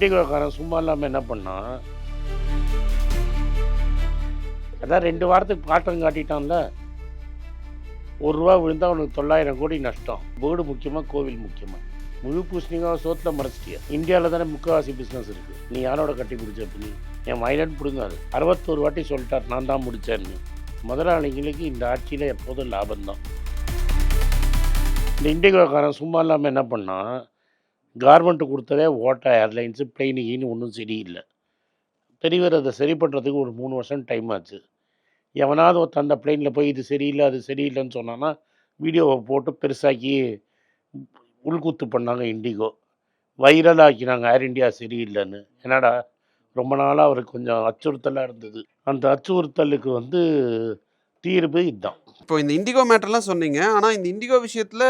இண்டிகோக்காரன் சும்மா இல்லாமல் என்ன பண்ணான் அதான் ரெண்டு வாரத்துக்கு பாட்டம் காட்டிட்டான்ல. ஒரு ரூபா விழுந்தா அவனுக்கு தொள்ளாயிரம் கோடி நஷ்டம். வீடு முக்கியமாக கோவில் முக்கியமாக முழு பூசணிக்காக சோத்தில் மறைச்சிட்டியா? இந்தியாவில் தானே முக்கால்வாசி பிஸ்னஸ் இருக்கு. நீ யாரோட கட்டி பிடிச்ச நீ என் மைலன் பிடுங்காது அறுபத்தோரு வாட்டி சொல்லிட்டார் நான் தான் முடித்தேன்னு முதலாளிகளுக்கு இந்த ஆட்சியில் எப்போதும் லாபம்தான். இந்த இண்டிகோக்காரன் சும்மா இல்லாமல் என்ன பண்ணான் கார்மெண்ட் கொடுத்ததே ஓட்டா ஏர்லைன்ஸு பிளெயினுக்குன்னு ஒன்றும் சரியில்லை. பெரியவர் அதை சரி பண்ணுறதுக்கு ஒரு மூணு வருஷம் டைம் ஆச்சு. எவனாவது ஒருத்தன் அந்த பிளெயினில் போய் இது சரியில்லை அது சரியில்லைன்னு சொன்னான்னா வீடியோவை போட்டு பெருசாக்கி உள்குத்து பண்ணாங்க இண்டிகோ வைரல் ஆக்கினாங்க ஏர் இண்டியா சரியில்லைன்னு. என்னடா ரொம்ப நாளாக அவருக்கு கொஞ்சம் அச்சுறுத்தலாக இருந்தது. அந்த அச்சுறுத்தலுக்கு வந்து தீர்வு இதுதான். இப்போ இந்த இண்டிகோ மேட்டர்லாம் சொன்னீங்க. ஆனால் இந்த இண்டிகோ விஷயத்தில்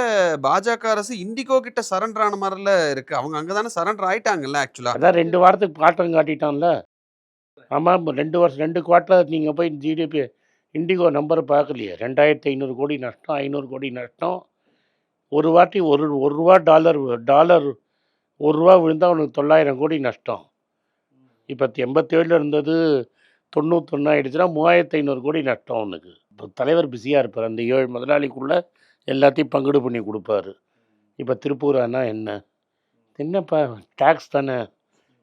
பாஜக அரசு இண்டிகோ கிட்ட சரண்டர் ஆன மாதிரில இருக்கு. அவங்க தானே சரண்டர் ஆயிட்டாங்கல்ல ஆக்சுவலாக அதான் ரெண்டு வாரத்துக்கு பாட்டம் காட்டிட்டான்ல. ஆமாம் ரெண்டு வருஷம் ரெண்டு குவார்ட்டர் நீங்கள் போய் ஜிடிபி இண்டிகோ நம்பர் பார்க்கலையே ரெண்டாயிரத்தி ஐநூறு கோடி நஷ்டம் ஐநூறு கோடி நஷ்டம். ஒரு வாட்டி ஒரு ஒரு ரூபா டாலர் டாலர் ஒரு ரூபா விழுந்தால் அவனுக்கு தொள்ளாயிரம் கோடி நஷ்டம். இப்போ எண்பத்தேழில் இருந்தது தொண்ணூத்தொன்று ஆயிடுச்சுன்னா மூவாயிரத்து ஐநூறு கோடி நஷ்டம் அவனுக்கு இப்போ தலைவர் பிஸியாக இருப்பார். அந்த ஏழு முதலாளிக்குள்ளே எல்லாத்தையும் பங்குடு பண்ணி கொடுப்பாரு. இப்போ திருப்பூரானா என்ன? என்னப்பா டேக்ஸ் தானே?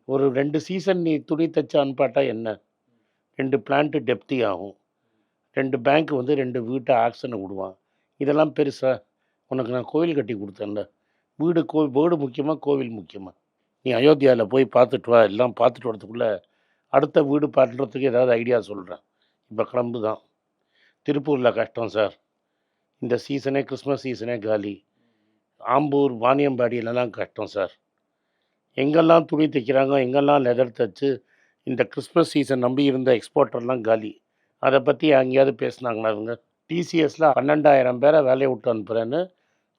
ஒரு ரெண்டு சீசன் நீ துணி தைச்சு அனுப்பாட்டா என்ன? ரெண்டு பிளான்ட்டு டெப்தி ஆகும். ரெண்டு பேங்க் வந்து ரெண்டு வீட்டை ஆக்ஷனை விடுவான். இதெல்லாம் பெருசா? உனக்கு நான் கோவில் கட்டி கொடுத்தேன்ல. வீடு கோ வீடு முக்கியமாக கோவில் முக்கியமாக நீ அயோத்தியாவில் போய் பார்த்துட்டு வா. எல்லாம் பார்த்துட்டு வரதுக்குள்ளே அடுத்த வீடு பண்ணுறதுக்கு ஏதாவது ஐடியா சொல்கிறேன் இப்போ கிளம்பு தான் திருப்பூரில் கஷ்டம் சார். இந்த சீசனே கிறிஸ்மஸ் சீசனே காலி. ஆம்பூர் வாணியம்பாடியிலலாம் கஷ்டம் சார். எங்கெல்லாம் துணி தைக்கிறாங்க எங்கெல்லாம் லெதர் தைச்சு இந்த கிறிஸ்மஸ் சீசன் நம்பி இருந்த எக்ஸ்போர்ட்டர்லாம் காலி. அதை பற்றி எங்கேயாவது பேசுனாங்களா அவங்க டிசிஎஸில் பன்னெண்டாயிரம் பேரை வேலையை விட்டு அனுப்புகிறேன்னு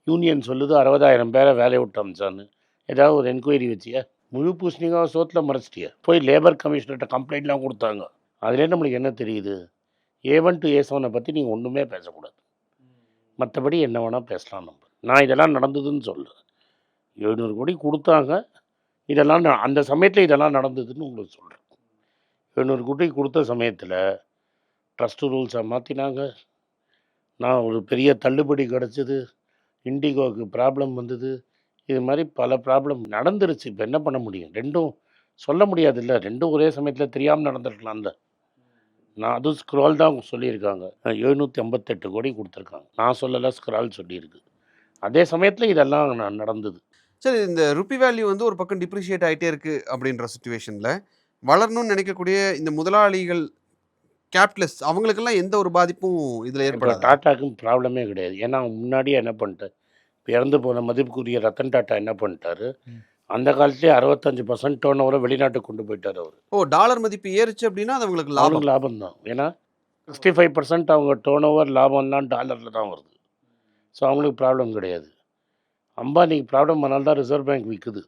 யூனியன் சொல்லுது அறுபதாயிரம் பேரை வேலையை விட்டு அனுப்பிச்சான்னு. ஏதாவது ஒரு என்கொயரி வச்சியா? முழு பூசணிக்காக சோத்தில் மறைச்சிட்டியா? போய் லேபர் கமிஷனர்கிட்ட கம்ப்ளைண்ட்லாம் கொடுத்தாங்க. அதுலேயே நம்மளுக்கு என்ன தெரியுது? ஏவன் டு ஏ செவனை பற்றி நீங்கள் ஒன்றுமே பேசக்கூடாது. மற்றபடி என்ன வேணால் பேசலாம் நம்ம. நான் இதெல்லாம் நடந்ததுன்னு சொல்கிறேன் எழுநூறு கோடி கொடுத்தாங்க. இதெல்லாம் அந்த சமயத்தில் இதெல்லாம் நடந்ததுன்னு உங்களுக்கு சொல்கிறேன் எழுநூறு கோடி கொடுத்த சமயத்தில் ட்ரஸ்ட் ரூல்ஸை மாற்றினாங்க நான் ஒரு பெரிய தள்ளுபடி கிடச்சிது. இண்டிகோவுக்கு ப்ராப்ளம் வந்தது. இது மாதிரி பல ப்ராப்ளம் நடந்துருச்சு. இப்போ என்ன பண்ண முடியும்? ரெண்டும் சொல்ல முடியாது இல்லை ரெண்டும் ஒரே சமயத்தில் தெரியாமல் நடந்திருக்கலாம்ல. நான் அதுவும் ஸ்க்ரால் தான் சொல்லியிருக்காங்க. எழுநூற்றி ஐம்பத்தெட்டு கோடி கொடுத்துருக்காங்க. நான் சொல்லலை ஸ்க்ரால் சொல்லியிருக்கு. அதே சமயத்தில் இதெல்லாம் நடந்தது. சரி இந்த ருப்பி வேல்யூ வந்து ஒரு பக்கம் டிப்ரிஷியேட் ஆயிட்டே இருக்கு அப்படின்ற சுச்சுவேஷன்ல வளரணும்னு நினைக்கக்கூடிய இந்த முதலாளிகள் கேபிட்டலிஸ்ட் அவங்களுக்கெல்லாம் எந்த ஒரு பாதிப்பும் இதுல இப்போ ஏற்படாது. டாட்டாக்கும் ப்ராப்ளமே கிடையாது. ஏன்னா முன்னாடியே என்ன பண்ணிட்டேன் இப்போ இறந்து போன மதிப்புக்குரிய ரத்தன் டாட்டா என்ன பண்ணிட்டாரு. அந்த காலத்துலேயே அறுபத்தஞ்சு பர்சன்ட் டோன் ஓவரை வெளிநாட்டுக்கு கொண்டு போயிட்டார் அவர். ஓ டாலர் மதிப்பு ஏறுச்சு அப்படின்னா அது அவங்களுக்கு லாபம். லாபம் தான் ஏன்னா சிக்ஸ்டி ஃபைவ் பர்சன்ட் அவங்க டோன் ஓவர் லாபம்லாம் டாலரில் தான் வருது. ஸோ அவங்களுக்கு ப்ராப்ளம் கிடையாது. அம்பானிக்கு ப்ராப்ளம் அதனால தான் ரிசர்வ் பேங்க் விற்குது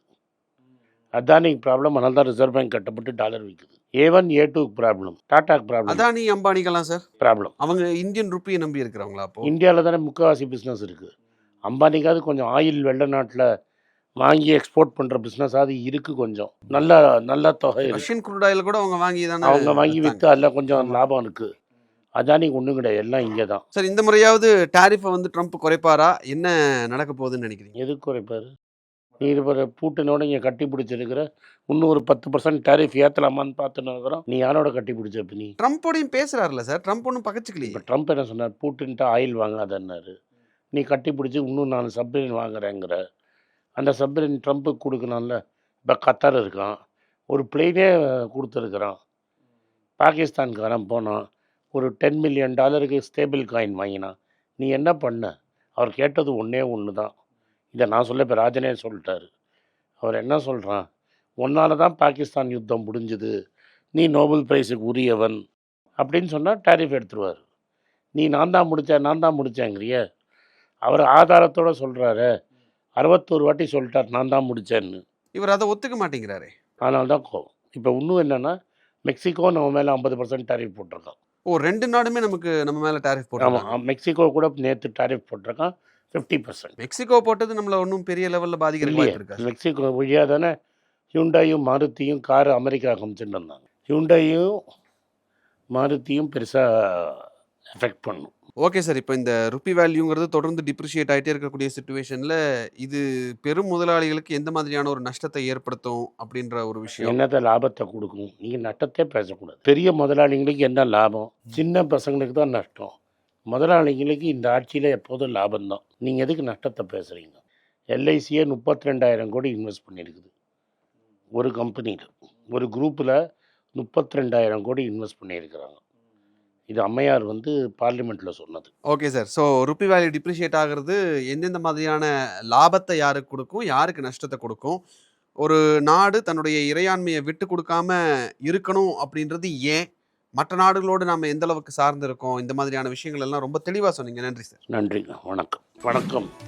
அதானிக்கு ப்ராப்ளம் அதனால தான் ரிசர்வ் பேங்க் கட்டப்பட்டு டாலர் விற்குது ஏ ஒன் ஏ டூக்கு ப்ராப்ளம் டாட்டாக்கு ப்ராப்ளம் அதானி அம்பானிக்கெல்லாம் சார்? ப்ராப்ளம் அவங்க இந்தியன் ருப்பியை நம்பி இருக்கிறவங்களா அப்போ? இந்தியாவில் தானே முக்கால்வாசி பிஸ்னஸ் இருக்குது அம்பானிக்காவது கொஞ்சம் ஆயில் வெள்ள நாட்டில் வாங்கி எக்ஸ்போர்ட் பண்ணுற பிஸ்னஸ் அது இருக்குது கொஞ்சம். நல்ல நல்ல தொகை ரஷ்யன் குரூட் ஆயில் கூட அவங்க வாங்கி தானே அவங்க வாங்கி. விற்று அதில் கொஞ்சம். லாபம் இருக்குது அதானிக்கு ஒன்றும் கிடையாது. எல்லாம் இங்கே தான். சார் இந்த முறையாவது டாரிஃபை வந்து ட்ரம்ப் குறைப்பாரா? என்ன நடக்க போகுதுன்னு நினைக்கிறீங்க? எதுக்கு குறைப்பார்? நீ இருக்கிற பூட்டினோட இங்கே கட்டி பிடிச்சிருக்கிற இன்னும் ஒரு பத்து பர்சன்ட் டேரிஃப் ஏற்றலாமான்னு பார்த்துன்னு இருக்கிறோம். நீ யாரோட கட்டி பிடிச்ச நீ? ட்ரம்ப்போடையும் பேசுறாருல்ல சார். ட்ரம்ப் ஒன்றும் பகச்சுக்கலையே. இப்போ ட்ரம்ப் என்ன சொன்னார்? பூட்டின்ட்டு ஆயில் வாங்காதன்னாரு. நீ கட்டி பிடிச்சி இன்னும் நாலு சப்ரின் வாங்குறேங்கிற. அந்த சப்மரின் ட்ரம்ப்புக்கு கொடுக்கணும்ல. இப்போ கத்தார் இருக்கான். ஒரு பிளெயினே கொடுத்துருக்குறான். பாகிஸ்தான்காரன் போனான். ஒரு டென் மில்லியன் டாலருக்கு ஸ்டேபிள் காயின் வாங்கினான். நீ என்ன பண்ண? அவர் கேட்டது ஒன்றே ஒன்று தான் இதை நான் சொல்ல இப்போ ராஜனே சொல்லிட்டாரு. அவர் என்ன சொல்கிறான் ஒன்றால் தான் பாகிஸ்தான் யுத்தம் முடிஞ்சுது. நீ நோபல் பிரைஸுக்கு உரியவன். அப்படின்னு சொன்னால் டேரிஃப் எடுத்துருவார். நீ நான் தான் முடித்தேன் நான் தான் முடித்தேங்கிறிய அவர் ஆதாரத்தோட சொல்கிறாரு அறுபத்தோரு வாட்டி சொல்லிட்டார் நான் தான் முடித்தேன்னு இவர் அதை ஒத்துக்க மாட்டேங்கிறாரே. அதனால தான் கோவம் இப்போ இன்னும் என்னென்னா மெக்சிகோ நம்ம மேலே ஐம்பது பர்சன்ட் டேரிஃப் போட்டிருக்கான். ஓ ரெண்டு நாடுமே நமக்கு நம்ம மேல டாரிஃப் போட்டாங்க ஆமாம் மெக்சிகோ கூட நேற்று டேரிஃப் போட்டிருக்கான் ஃபிஃப்டி பர்சன்ட் மெக்சிகோ போட்டது நம்மள ஒன்றும் பெரிய லெவல்ல பாதிக்கிற இல்லையே வாய்ப்பு இருக்கா மெக்சிகோ வழியாக தானே ஹியூண்டாயும் மாருதியும் கார் அமெரிக்கா காமிச்சுட்டு இருந்தாங்க ஹியூண்டாயும் மாருதியும் பெருசாக எஃபெக்ட் பண்ணும். Okay sir. இப்போ இந்த ருப்பி வேல்யூங்கிறது தொடர்ந்து டிப்ரிஷியேட் ஆயிட்டே இருக்கக்கூடிய சிச்சுவேஷன்ல, இது பெரும் முதலாளிகளுக்கு எந்த மாதிரியான ஒரு நஷ்டத்தை ஏற்படுத்தும் அப்படின்ற ஒரு விஷயம்? என்னத்த லாபத்தை கொடுக்கும்? நீங்கள் நட்டத்தே பேசக்கூடாது. பெரிய முதலாளிங்களுக்கு என்ன லாபம்? சின்ன பசங்களுக்கு தான் நஷ்டம். முதலாளிங்களுக்கு இந்த ஆட்சியில் எப்போதும் லாபம்தான். நீங்கள் எதுக்கு நஷ்டத்தை பேசுகிறீங்க எல்ஐசியே முப்பத்தி ரெண்டாயிரம் கோடி இன்வெஸ்ட் பண்ணியிருக்குது ஒரு கம்பெனியில். ஒரு குரூப்பில் முப்பத்தி ரெண்டாயிரம் கோடி இன்வெஸ்ட் பண்ணியிருக்கிறாங்க. இது அம்மையார் வந்து பார்லிமெண்ட்டில் சொன்னது okay sir. So rupee value depreciate ஆகுறது எந்தெந்த மாதிரியான லாபத்தை யாருக்கு குடுக்கும்? யாருக்கு நஷ்டத்த குடுக்கும்? ஒரு நாடு தன்னுடைய இறையாண்மைய விட்டு குடுக்காம இருக்கணும் அப்படின்றது ஏன்? மற்ற நாடுகளோடு நாம எந்த அளவுக்கு சார்ந்து இருக்கோம்? இந்த மாதிரியான விஷயங்கள் எல்லாம் ரொம்ப தெளிவா சொன்னீங்க. நன்றி சார். நன்றிங்க வணக்கம் வணக்கம்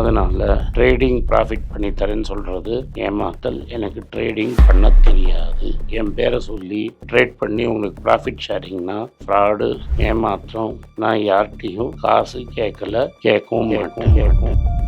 அதனால் ட்ரேடிங் ப்ராஃபிட் பண்ணி தரேன்னு சொல்கிறது ஏமாத்தல். எனக்கு ட்ரேடிங் பண்ண தெரியாது. என் பேரை சொல்லி ட்ரேட் பண்ணி உங்களுக்கு ப்ராஃபிட் ஷேரிங்னா ஃப்ராடு ஏமாற்றம் நான் யார்கிட்டையும் காசு கேட்கல கேட்கவும் மாட்டேன்.